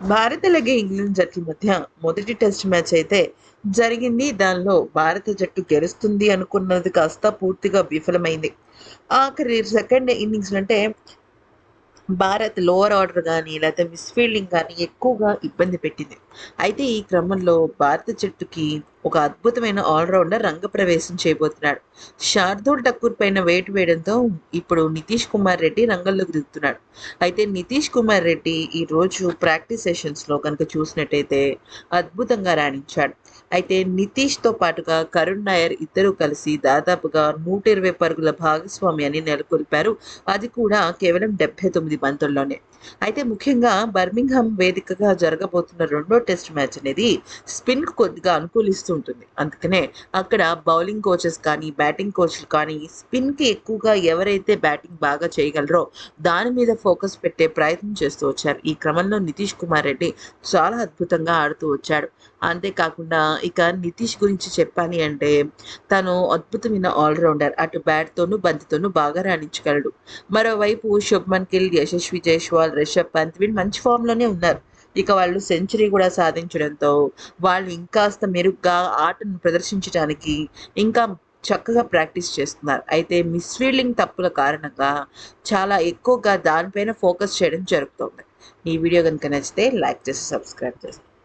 భారత్ అలాగే ఇంగ్లాండ్ జట్ల మధ్య మొదటి టెస్ట్ మ్యాచ్ అయితే జరిగింది. దానిలో భారత జట్టు గెలుస్తుంది అనుకున్నది కాస్త పూర్తిగా విఫలమైంది. ఆఖరి సెకండ్ ఇన్నింగ్స్ అంటే భారత్ లోవర్ ఆర్డర్ కానీ లేకపోతే మిస్ఫీల్డింగ్ కానీ ఎక్కువగా ఇబ్బంది పెట్టింది. అయితే ఈ క్రమంలో భారత జట్టుకి ఒక అద్భుతమైన ఆల్రౌండర్ రంగప్రవేశం చేయబోతున్నాడు. శార్దూల్ ఠక్కూర్ పైన వేటు వేయడంతో ఇప్పుడు నితీష్ కుమార్ రెడ్డి రంగంలోకి దిగుతున్నాడు. అయితే నితీష్ కుమార్ రెడ్డి ఈ రోజు ప్రాక్టీస్ సెషన్స్లో కనుక చూసినట్టయితే అద్భుతంగా రాణించాడు. అయితే నితీష్తో పాటుగా కరుణ్ నాయర్ ఇద్దరూ కలిసి దాదాపుగా నూట ఇరవై పరుగుల భాగస్వామ్యాన్ని నెలకొల్పారు. అది కూడా కేవలం డెబ్బై తొమ్మిది బంతుల్లోనే అయితే ముఖ్యంగా బర్మింగ్హామ్ వేదికగా జరగబోతున్న రెండో టెస్ట్ మ్యాచ్ అనేది స్పిన్ కొద్దిగా అనుకూలిస్తుంది. ఉంటుంది అందుకనే అక్కడ బౌలింగ్ కోచెస్ కానీ బ్యాటింగ్ కోచ్లు కానీ స్పిన్కి ఎక్కువగా ఎవరైతే బ్యాటింగ్ బాగా చేయగలరో దాని మీద ఫోకస్ పెట్టే ప్రయత్నం చేస్తూ వచ్చారు. ఈ క్రమంలో నితీష్ కుమార్ రెడ్డి చాలా అద్భుతంగా ఆడుతూ వచ్చాడు. అంతేకాకుండా ఇక నితీష్ గురించి చెప్పాలి అంటే తను అద్భుతమైన ఆల్రౌండర్. అటు బ్యాట్తోనూ బంతితోనూ బాగా రాణించగలడు. మరోవైపు శుభ్మన్ గిల్ యశస్వి జైస్వాల్ రిషబ్ పంత్ వీళ్ళు మంచి ఫామ్లోనే ఉన్నారు. ఇక వాళ్ళు సెంచరీ కూడా సాధించడంతో వాళ్ళు ఇంకాస్త మెరుగ్గా ఆటను ప్రదర్శించడానికి ఇంకా చక్కగా ప్రాక్టీస్ చేస్తున్నారు. అయితే మిస్ఫీల్డింగ్ తప్పుల కారణంగా చాలా ఎక్కువగా దానిపైన ఫోకస్ చేయడం జరుగుతుంది. ఈ వీడియో కనుక నచ్చితే లైక్ చేసి సబ్స్క్రైబ్ చేస్తాను